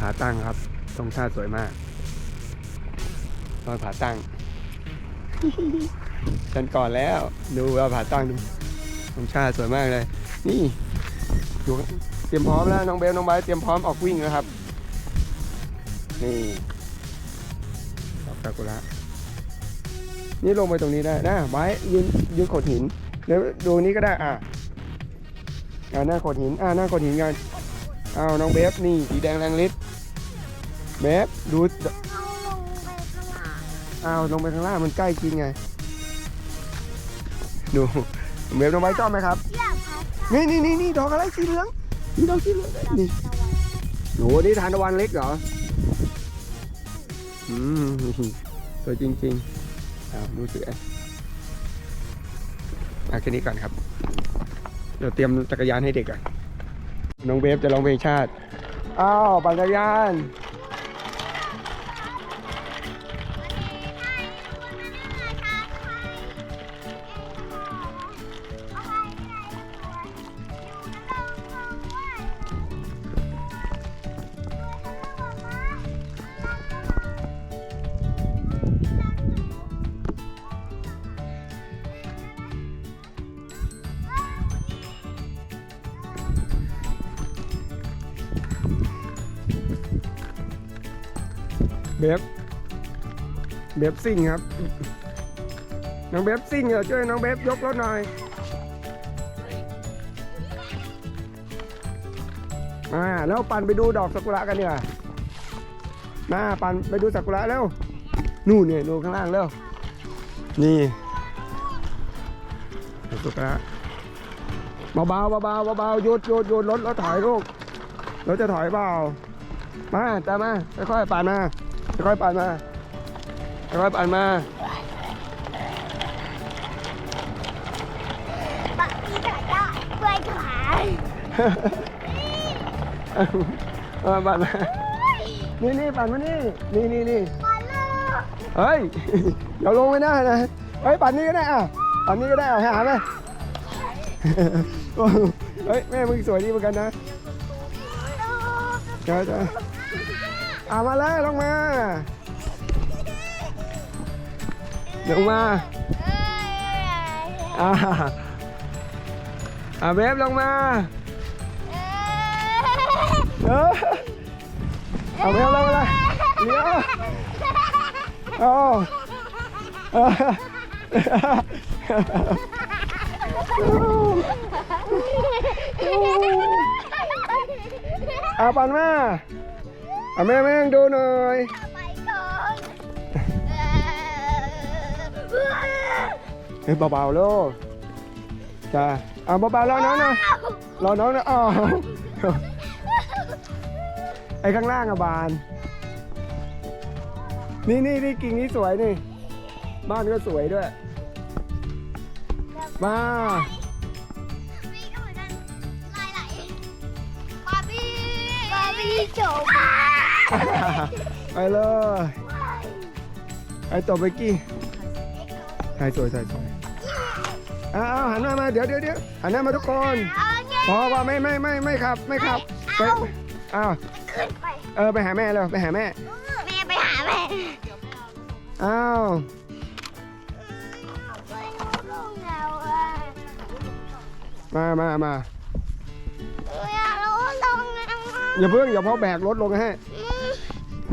ผาตั้งครับตรงชาติสวยมากตอนผาตั้งฉันก่อนแล้ว ดูว่าผาตั้งดูตรงชาติสวยมากเลย นี่ดูเตรียมพร้อมแล้วน้องเบลน้องไบร์เตรียมพร้อมออกวิ่งแล้วครับ นี่ดอกซากุระนี่ลงไปตรงนี้ได้นะไบร์ยืนยืนโขดหินแล้วดูนี้ก็ได้อะอ่าหน้าโขดหินอ่าหน้าโขดหินกันอ้าวน้องเบฟนี่สีแดงแรงฤทธิ์ เบฟดู เอาลงไปข้างล่างอ้าวลงไปข้างล่างมันใกล้กินไง ดูเบฟน้องไบร์ทชอบไหมครับอยากพัดนี่นี่นี่นี่ดอกอะไรสีเหลืองนี่ดอกสีเหลืองนี่โหนี่ทานตะวันเล็กเหรออืมสวยจริงๆอ้าวดูเสืออะแค่นี้ก่อนครับ เดี๋ยวเตรียมจักรยานให้เด็กก่อนน้องเบฟจะร้องเพลงชาติ อ้าวปั่นจักรยาน เบฟเบฟซิ่งครับ น้องเบฟซิ่งเหรอช่วยน้องเบฟยกรถหน่อยมาแล้วปั่นไปดูดอกซากุระกันดีกว่ามาปั่นไปดูซากุระแล้วนู่นเนี่ยดูข้างล่างแล้วนี่ดอกซากุระเบาๆเบาๆเบาๆยุดยุดยุดรถรถถอยลูกรถจะถอยเปล่ามาตามมาค่อยๆปั่นมา ค่อยๆปั่นมาค่อยๆปั่นมาปะอีกอะจ้ะเพื่อนขาเออปั่นมานี่นี่ปั่นมานี่นี่นี่นี่มาลูกเฮ้ยเดี๋ยวลงไม่ได้นะเฮ้ยปั่นนี้ก็ได้อะปั่นนี้ก็ได้อะให้หาไหมเฮ้ยแม่มึงสวยดีเหมือนกันนะเจ้าเจ้า อะมาเลยลงมาลงมาอ่าอะเบฟลงมาเออเอาเบฟลงมาเลยเลี้ยวโอ้เออเอาปั่นมา เอาแม่แม่งดูหน่อยไปก่อนเฮ้ยเบาๆลูกจ้าเอาเบาๆรอน้องหนะรอน้องหนะอ๋อไอ้ข้างล่างอะบาน นี่นี่นี่กิ่งนี้สวยนี่ บ้านก็สวยด้วย มามีก็เหมือนกันลายไหลบาร์บี้บาร์บี้จบ ไปเลยไอ้ตัวเบกกี้ถ่ายสวยถ่ายสวยอ้าวหันหน้ามาเดี๋ยวเดี๋ยวเดี๋ยวหันหน้ามาทุกคนโอเคพอว่าไม่ไม่ไม่ไม่ครับไม่ครับไปอ้าวขึ้นไปเออไปหาแม่เลยไปหาแม่แม่ไปหาแม่อ้าวไปลงแล้วอะมามามาอยากรู้ลงแล้วอะอย่าเพิ่งอย่าพอแบกรถลงให้อืม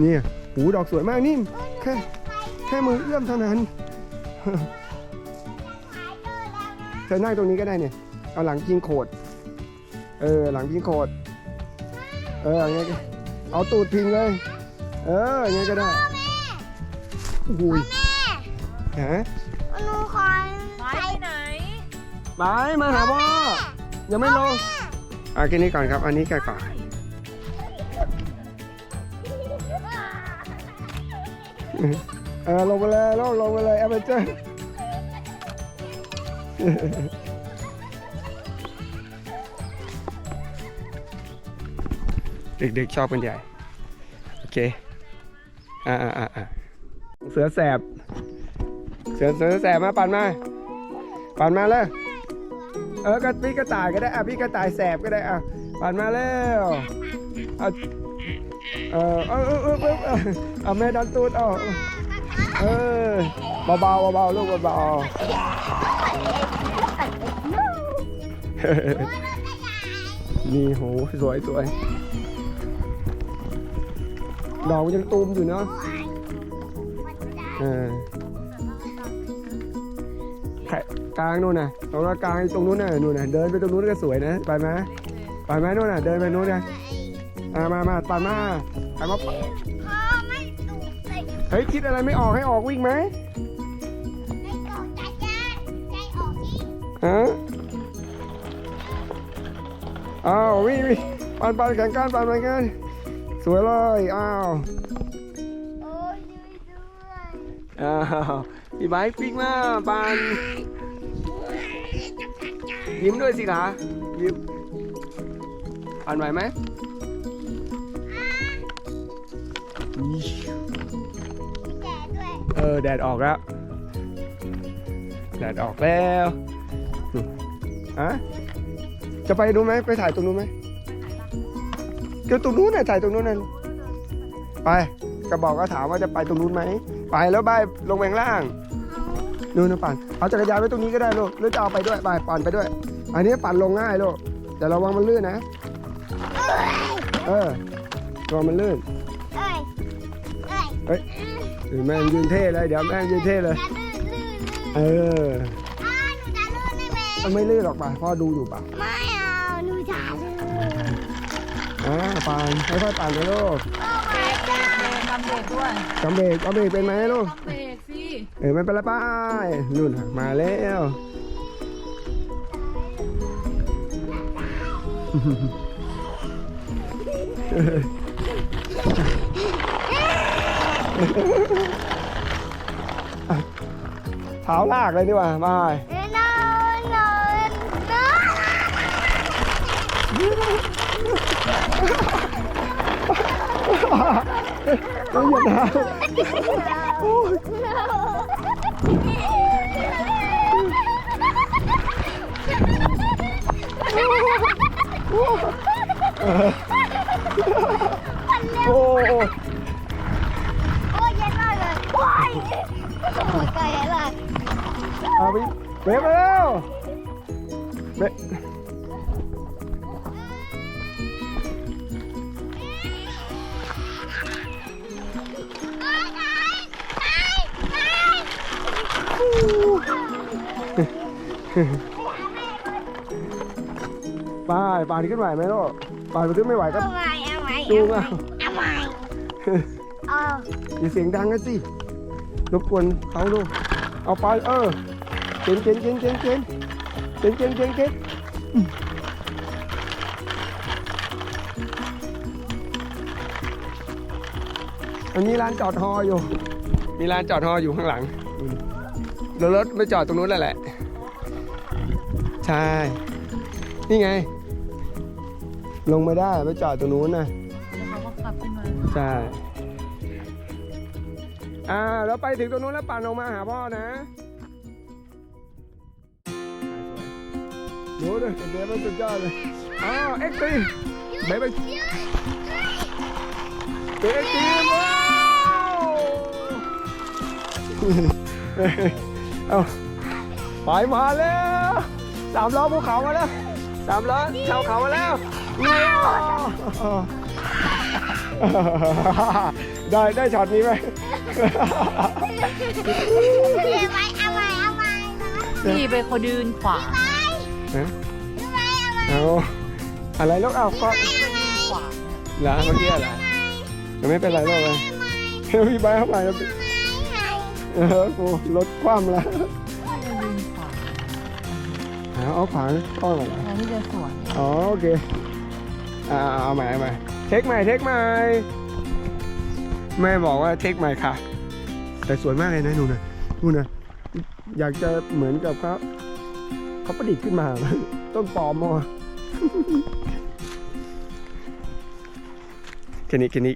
นี่หูดอกสวยมากนี่แค่แค่มือเอื้อมเท่านั้นเธอนั่งตรงนี้ก็ได้เนี่ย เอาหลังพิงโขด เออ หลังพิงโขด เอออย่างเงี้ยก็เอาตูดพิงเลย เอออย่างเงี้ยก็ได้โอ้โหยฮะหนูขอไปใส่ไหนไปมาหาพ่อยังไม่ลงอะแค่นี้ก่อนครับ อันนี้แค่ก่อน เออลงไปเลยลงลงไปเลยแอเวนเจอร์เด็กๆชอบกันใหญ่ โอเค อ่าอ่าอ่าเสือแสบ เสือเสือแสบมาปั่นมา ปั่นมาเลยเออกระพี่กระต่ายก็ได้อะพี่กระต่ายแสบก็ได้อะปั่นมาแล้วเอาเออเออเออเออเออเออเอาแม่ดันตูดเอา เออเบาเบาๆเบาๆลูกเบาๆนี่โหสวยสวยดอกยังตูมอยู่เนาะเออกลางนู่นน่ะตรงนั้นกลางตรงนู้นน่ะนู่นน่ะเดินไปตรงนู้นก็สวยนะไปไหมไปไหมนู่นน่ะเดินไปนู้นน่ะอ่ามามาปันมาไปมาปันพ่อ เลยเฮ้ยคิดอะไรไม่ออกให้ออกวิ่งไหมไม่ตกใจใจใจออกที่ฮะอ้าววิ่งวิ่งปันปันแข่งกันปันแข่งกันสวยเลยอ้าวโอ้ยช่วยด้วยอ้าวพี่ไบค์วิ่งมาปันยิ้มด้วยสิคะยิ้มปันไหวไหม เออแดดออกแล้ว แดดออกแล้วอืมอะจะไปดูไหมไปถ่ายตรงนู้นไหมเดี๋ยวตรงนู้นน่ะถ่ายตรงนู้นน่ะไปกระบอกก็ถามว่าจะไปตรงนู้นไหมไปแล้วบายลงไปข้างล่างนู่นนะปั่นเอาจักรยานไว้ตรงนี้ก็ได้ลูกหรือจะเอาไปด้วยไปปั่นไปด้วย อันนี้ปั่นลงง่ายลูกแต่ระวังมันลื่นนะ เออระวังมันลื่น แม่งยืนเท่เลย เดี๋ยวแม่งยืนเท่เลยจะลื่นลื่นลื่นเอออ้าหนูจะลื่นได้ไหมมันไม่ลื่นหรอกป่ะพ่อดูอยู่ป่ะไม่เอาหนูจะลื่นอ่าปั่นค่อยๆปั่นไปลูกโอ้ my god ทำเบรกด้วยจำเบรกเอาเบรกเป็นไหมลูกทำเบรกสิเออไม่เป็นไรป้ายนู่นน่ะมาแล้วเเท้าลากเลยดีกว่ามาต้องหยุดนะโอ้ ว้ายโอ้ยไกลเลยเอาไปเบรกมาแล้วเบรกไปป่านขึ้นไหวไหมลูกป่านขึ้นไม่ไหวก็เอาใหม่เอาใหม่จูงเอาเอาใหม่เอาอย่าเสียงดังกันสิ รบกวนเขาลูกเอาไปเออเก่งเก่งเก่งเก่งเก่งเก่งเก่งเก่งเก่งอืมอันนี้ร้านจอดฮออยู่ มีร้านจอดฮออยู่ข้างหลังอืมแล้วรถไปจอดตรงนู้นแล้วแหละ ใช่ นี่ไง ลงมาได้ไปจอดตรงนู้นนะแล้วเขาก็ขับขึ้นมา ใช่ อ่าแล้วไปถึงตรงนู้นแล้วปั่นลงมาหาพ่อนะดูดิเดี๋ยวมันสุดยอดเลยอ้าวเอ็กซ์ตีเบย์ไปเอ็กซ์ตีว้าวเอาไปมาแล้วสามล้อภูเขามาแล้วสามล้อชาวเขามาแล้วว้าว ได้ได้ช็อตนี้ไหมเอาใหม่เอาใหม่เอาใหม่นะพี่ไปเขาดืนขวางฮะเอาใหม่เอาใหม่เอาอะไรลูกเอาก็ดืนขวางเหรอเมื่อกี้เหรอยังไม่เป็นไรหรอกเลยพี่ใบเข้าไปแล้วเออกูรถคว่ำแล้วพี่ไปดืนขวางหาเอาขวางกล้องเหรอแทนที่จะสวนอ๋อโอเคอ่าเอาใหม่เอาใหม่เทคใหม่เทคใหม่ แม่บอกว่าเทคใหม่ค่ะ แต่สวยมากเลยนะนู่นนะนู่นนะอยากจะเหมือนกับเขาเขาประดิษฐ์ขึ้นมา ต้นปอมมั้งแค่นี้แค่นี้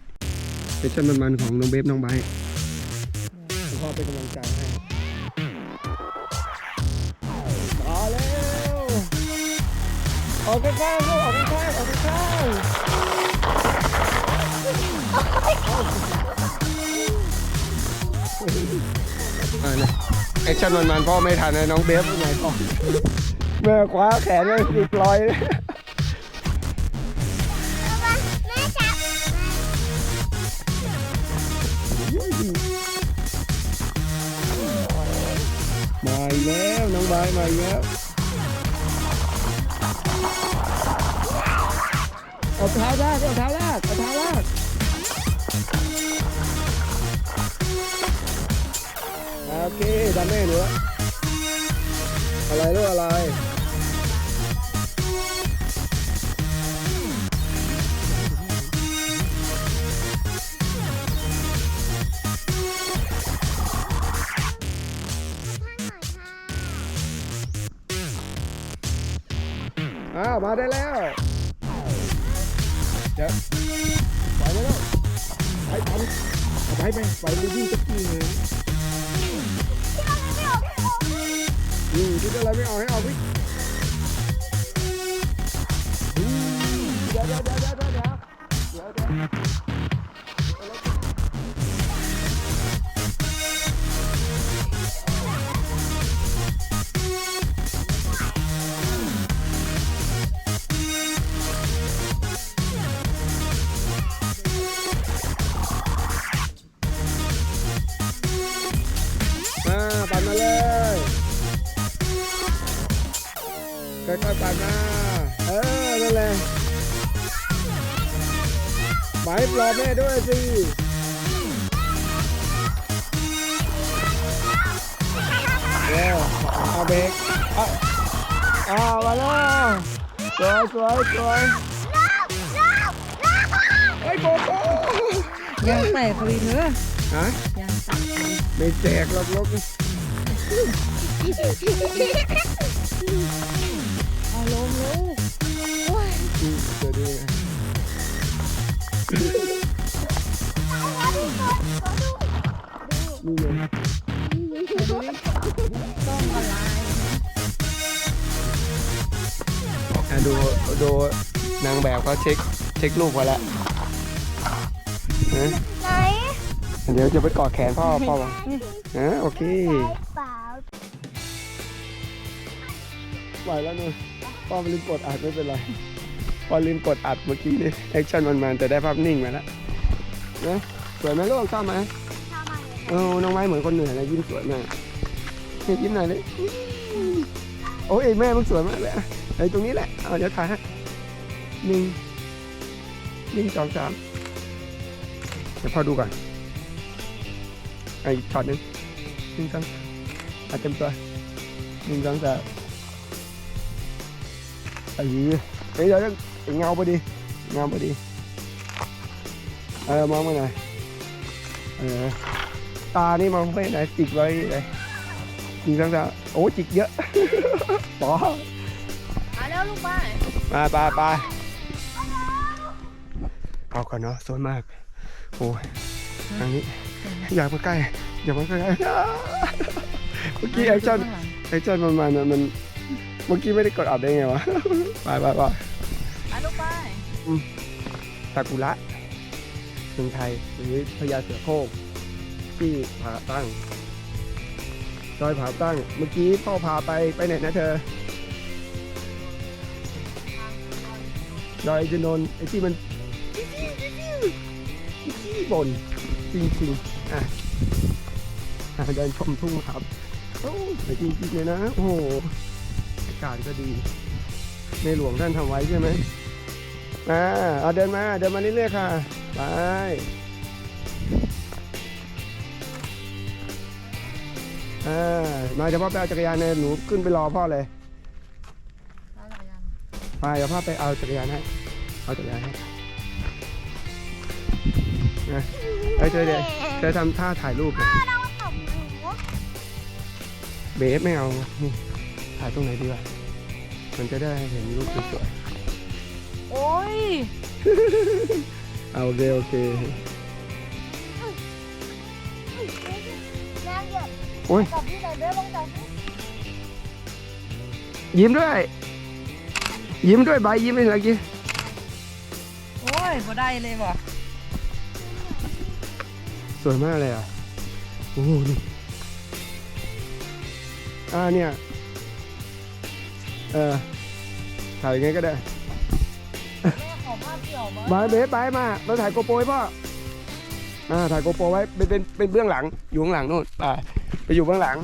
เป็นชั่นมันๆของน้องเบฟน้องไบร์ทพ่อเป็นกำลังใจให้มาแล้วออกข้างๆลูกออกข้างๆออกข้างๆ อ่านะแอคชั่นมันๆพ่อไม่ทันนะน้องเบฟไหนก่อนแม่คว้าแขนเลยติดลอยเลยแม่จับมาอีกแล้วน้องบายมาอีกแล้วเอาเท้าลากเอาเท้าลากเอาเท้าลาก เคดันแม่หนูอะอะไรลูกอะไรอ้าวมาได้แล้วเดี๋ยวไปแล้วไปไปไปไปไปไปวิ่งจะกี้เลย คิดอะไรไม่เอาให้เอาพี่เดี๋ยวเดี๋ยวเดี๋ยวเดี๋ยวเดี๋ยว ค่อยๆปั่นมา เออ นั่นแหละไหมปลอบแม่ด้วยสิเร็วเอาเบรกอาเอามาแล้วสวยสวยสวยไอ้โกโก้ยังแตกเลยเธอฮะยังแตกไม่แจกหรอกลูก เอาลงลูกอืมเดี๋ยวดูนะนี่ไงต้องอะไรอะดูดูนางแบบเขาเช็คเช็คลูกมาแล้วนะไหนเดี๋ยวจะไปกอดแขนพ่อพ่อวะนะโอเค เปล่า ไหวแล้วนู่น พ่อลืมกดอัดไม่เป็นไรพ่อลืมกดอัดเมื่อกี้นี่แอคชั่นมันๆแต่ได้ภาพนิ่งมาแล้วนะสวยไหมลูกชอบไหมทำไมเออน้องไม้เหมือนคนเหนื่อยนะยิ้มสวยมากเนี่ยยิ้มหน่อยเลยโอ้ยแม่มึงสวยมากเลยอะไอ้ตรงนี้แหละเอาเดี๋ยวถ่ายให้หนึ่งหนึ่งสองสามเดี๋ยวพ่อดูก่อนไอ้ช็อตหนึงหนึ่งสองเอาเต็มตัวหนึ่งสองสาม ไอ้ยี่เฮ้ยเดี๋ยวเดี๋ยวเงาพอดีเงาพอดีเออมองมาหน่อยเออตานี่มองไม่ไหนจิกไว้เลยจิกทั้งตาโอ้จิกเยอะป๋อมาแล้วลูกไปมาไปไปเอาก่อนเนาะสวยมาก โอ้ยทางนี้ อยากมาใกล้ อยากมาใกล้เมื่อกี้แอคชั่นแอคชั่นมันมันอะมัน เมื่อกี้ไม่ได้กดอัดได้ไงวะ ไปไปไปมาลูกไปซากุระเมืองไทยหรือพญาเสือโคร่งที่ผาตั้งดอยผาตั้ง เมื่อกี้พ่อพาไปไปไหนนะเธอดอยจะนนท์ไอ้ที่มันที่บนจริงๆอะอะเดินชมทุ่งครับโอ้สวยจริงๆเลยนะ โอ้โหอากาศก็ดี ในหลวงท่านทำไว้ใช่ไหมมาเอาเดินมาเดินมาเรื่อยๆค่ะ ไป อ่า มาเดี๋ยวพ่อไปเอาจักรยานเนี่ยหนูขึ้นไปรอพ่อเลยแล้วจักรยานมาเดี๋ยวพ่อไปเอาจักรยานให้ เอาจักรยานให้นะเอ้ยเธอเดี๋ยวเธอทำท่าถ่ายรูปเลยพ่อเราตบหนูเบฟไม่เอานี่ ถ่ายตรงไหนดีวะมันจะได้เห็นรูปสวยโอ้ยๆเอาโอเคโอเค น้ำหยดโอ้ย กับพี่ไหนเบ้ลงจากที่ยิ้มด้วย ยิ้มด้วยใบยิ้มไปเมื่อกี้โอ้ยบ่ได้เลยว่ะสวยมากเลยอะ โอ้โหนี่อ่าเนี่ย เออถ่ายยังไงก็ได้แม่ขอภาพเกี่ยวมั้ยบายเบสบายมาเราถ่ายโกโปรให้พ่ออ่าถ่ายโกโปรไว้เป็นเป็นเป็นเบื้องหลังอยู่ข้างหลังนู่นไปไปอยู่เบื้องหลัง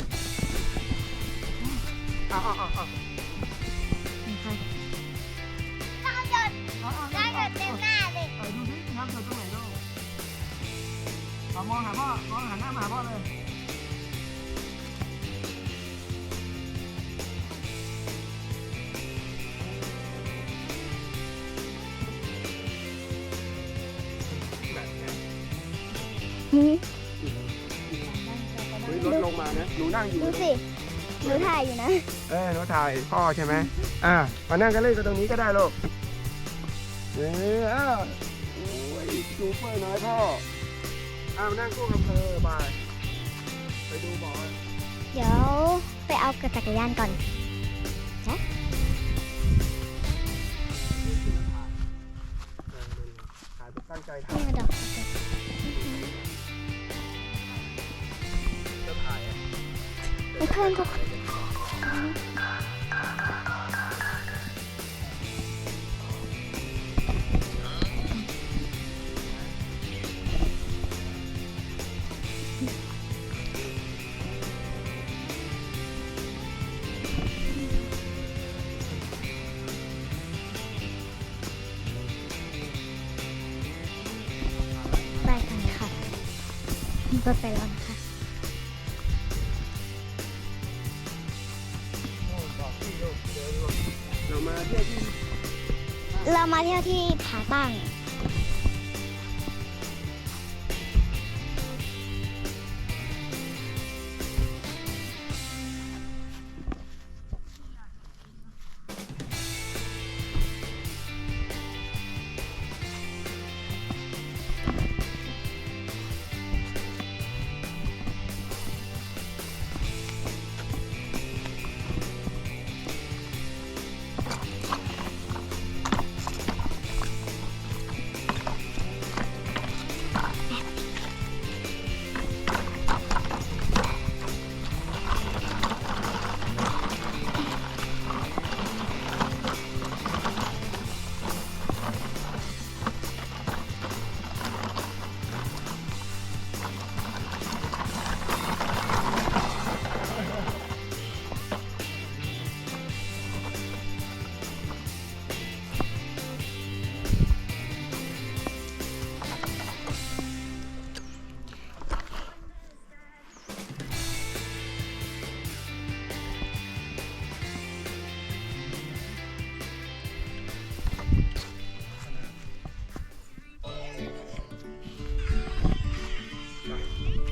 เฮ้ยรถลงมานะหนูนั่งอยู่ดูสิหนูถ่ายอยู่นะ เออหนูถ่ายพ่อใช่ไหมอ่ามานั่งกันเล่นกันตรงนี้ก็ได้ลูกเอออ้าวโอ้ยซูเปอร์น้อยพ่ออ้าวนั่งคู่กับเธอบายไปดูบอลเดี๋ยวไปเอากระจักรยานก่อนถ่ายแบบตั้งใจนี่ถ่ พื่อนทุกคนไปกันค่ะรถไปแล้ว ที่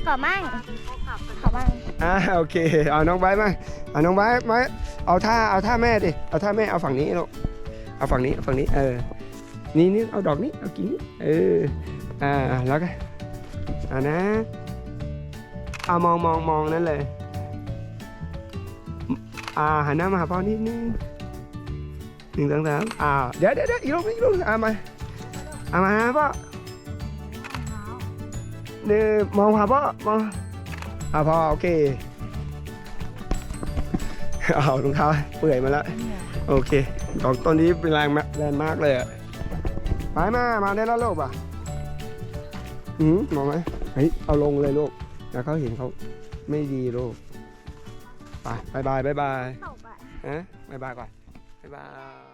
ขอมั่งขอมั่งอ่าโอเค เอาน้องไบร์ทมาเอาน้องไบร์ทมาเอาท่าเอาท่าแม่ดิเอาท่าแม่เอาฝั่งนี้ลูกเอาฝั่งนี้เอาฝั่งนี้เออนี่นี่เอาดอกนี้เอากิ่งนี้เอออ่าแล้วก็อ่านะเอามองมองมองนั่นเลย อ่าหันหน้ามาหาพ่อนิดนึงหนึ่งสองสามอ่าเดี๋ยวเดี๋ยวเดี๋ยวอีกรูปอีกรูปอ่ามาอ่ามาหาพ่อ หนึ่งมองหาพ่อมองอ่าพ่อโอเคเอารองเท้าเปื่อยมาแล้วโอเคดอกต้นนี้เป็นแรงมากแรงมากเลยอะไปมามาได้แล้วลูกป่ะอืมมองไหมเฮ้ยเอาลงเลยลูกแล้วเขาเห็นเขาไม่ดีลูกไปบายบายบายบายตกอะฮะบายบายก่อนบายบาย